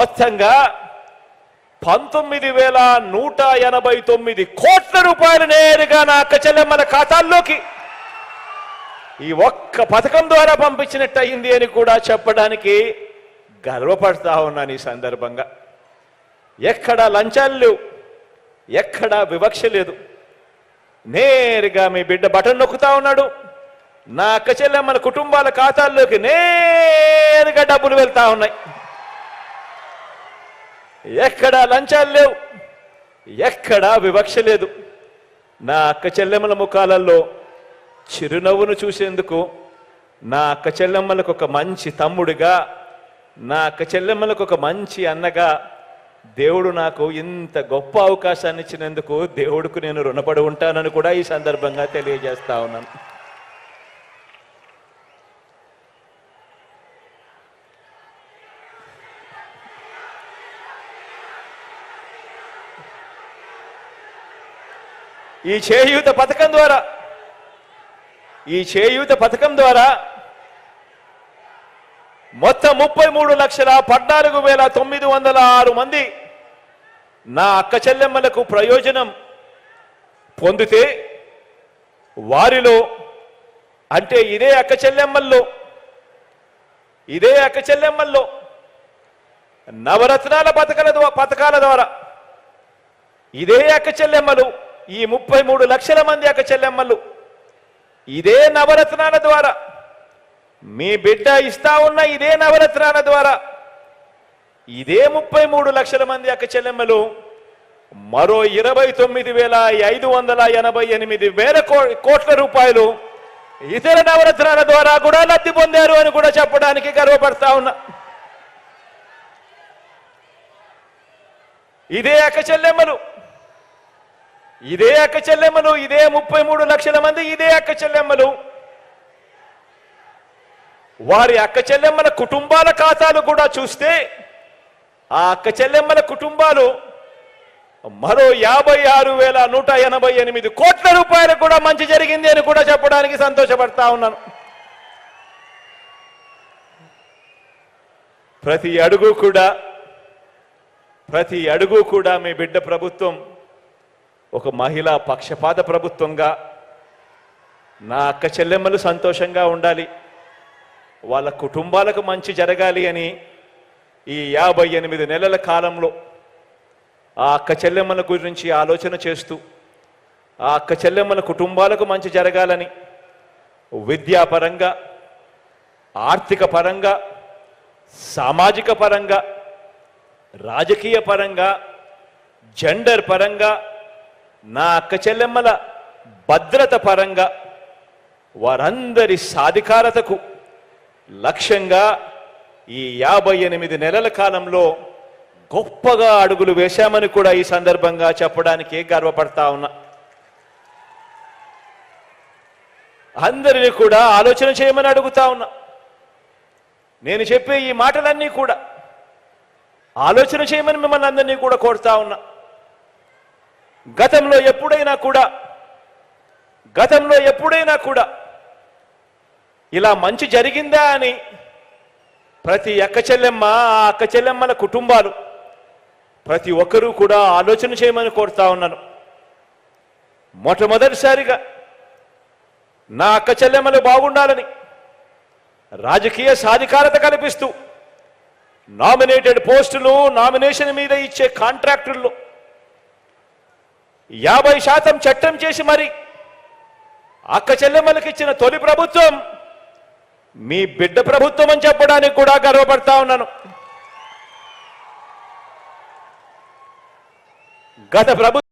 మొత్తంగా పంతొమ్మిది వేల నూట ఎనభై తొమ్మిది కోట్ల రూపాయలు నేరుగా నా అక్క చెల్లెమ్మల ఖాతాల్లోకి ఈ ఒక్క పథకం ద్వారా పంపించినట్టు అయింది అని కూడా చెప్పడానికి గర్వపడతా ఉన్నాను ఈ సందర్భంగా. ఎక్కడ లంచాలు లేవు ఎక్కడ వివక్ష లేదు. నేరుగా మీ బిడ్డ బటన్ నొక్కుతా ఉన్నాడు. నా అక్క చెల్లెమ్మల కుటుంబాల ఖాతాల్లోకి నేరుగా డబ్బులు వెళ్తా ఉన్నాయి. ఎక్కడా లంచాలు లేవు. ఎక్కడా వివక్ష లేదు. నా అక్క చెల్లెమ్మల ముఖాలలో చిరునవ్వును చూసేందుకు నా అక్క చెల్లెమ్మలకు ఒక మంచి తమ్ముడిగా నా అక్క చెల్లెమ్మలకు ఒక మంచి అన్నగా దేవుడు నాకు ఇంత గొప్ప అవకాశాన్ని ఇచ్చినందుకు దేవుడికి నేను రుణపడి ఉంటానని కూడా ఈ సందర్భంగా తెలియజేస్తా ఉన్నాను. ఈ చేయూత పథకం ద్వారా ఈ చేయూత పథకం ద్వారా మొత్తం ముప్పై మూడు లక్షల పద్నాలుగు వేల తొమ్మిది వందల ఆరు మంది నా అక్క చెల్లెమ్మలకు ప్రయోజనం పొందితే వారిలో అంటే ఇదే అక్క చెల్లెమ్మల్లో ఇదే అక్క చెల్లెమ్మల్లో నవరత్నాల పథకాల ద్వారా పథకాల ద్వారా ఇదే అక్క చెల్లెమ్మలు ఈ ముప్పై మూడు లక్షల మంది యొక్క చెల్లెమ్మలు ఇదే నవరత్నాల ద్వారా మీ బిడ్డ ఇస్తా ఉన్న ఇదే నవరత్నాల ద్వారా ఇదే ముప్పై మూడు లక్షల మంది అక్క చెల్లెమ్మలు మరో ఇరవై తొమ్మిది వేల ఐదు వందల ఎనభై ఎనిమిది వేల కో- కోట్ల రూపాయలు ఇతర నవరత్నాల ద్వారా కూడా లబ్ధి పొందారు అని కూడా చెప్పడానికి గర్వపడతా ఉన్నా. ఇదే అక్క చెల్లెమ్మలు ఇదే అక్క చెల్లెమ్మలు ఇదే ముప్పై మూడు లక్షల మంది ఇదే అక్క చెల్లెమ్మలు. వారి అక్క చెల్లెమ్మల కుటుంబాల ఖాతాలు కూడా చూస్తే ఆ అక్క చెల్లెమ్మల కుటుంబాలు మరో యాభై ఆరు వేల నూట ఎనభై ఎనిమిది కోట్ల రూపాయలు కూడా మంచి జరిగింది అని కూడా చెప్పడానికి సంతోషపడతా ఉన్నాను. ప్రతి అడుగు కూడా ప్రతి అడుగు కూడా మీ బిడ్డ ప్రభుత్వం ఒక మహిళా పక్షపాత ప్రభుత్వంగా నా అక్క చెల్లెమ్మలు సంతోషంగా ఉండాలి వాళ్ళ కుటుంబాలకు మంచి జరగాలి అని ఈ యాభై ఎనిమిది నెలల కాలంలో ఆ అక్క చెల్లెమ్మల గురించి ఆలోచన చేస్తూ ఆ అక్క చెల్లెమ్మల కుటుంబాలకు మంచి జరగాలని విద్యాపరంగా ఆర్థిక పరంగా సామాజిక పరంగా రాజకీయ పరంగా జెండర్ పరంగా నా అక్క చెల్లెమ్మల భద్రత పరంగా వారందరి సాధికారతకు లక్ష్యంగా ఈ యాభై ఎనిమిది నెలల కాలంలో గొప్పగా అడుగులు వేశామని కూడా ఈ సందర్భంగా చెప్పడానికి గర్వపడతా ఉన్నా. అందరినీ కూడా ఆలోచన చేయమని అడుగుతా ఉన్నా. నేను చెప్పే ఈ మాటలన్నీ కూడా ఆలోచన చేయమని మిమ్మల్ని అందరినీ కూడా కోరుతా ఉన్నా. గతంలో ఎప్పుడైనా కూడా గతంలో ఎప్పుడైనా కూడా ఇలా మంచి జరిగిందా అని ప్రతి అక్క చెల్లెమ్మ ఆ అక్క చెల్లెమ్మల కుటుంబాలు ప్రతి ఒక్కరూ కూడా ఆలోచన చేయమని కోరుతా ఉన్నాను. మొట్టమొదటిసారిగా నా అక్క చెల్లెమ్మలు బాగుండాలని రాజకీయ సాధికారత కల్పిస్తూ నామినేటెడ్ పోస్టులు నామినేషన్ మీద ఇచ్చే కాంట్రాక్టుల్లో యాభై శాతం చట్టం చేసి మరి అక్క చెల్లెమ్మలకు ఇచ్చిన తొలి ప్రభుత్వం మీ బిడ్డ ప్రభుత్వం అని చెప్పడానికి కూడా గర్వపడతా ఉన్నాను. గత ప్రభుత్వం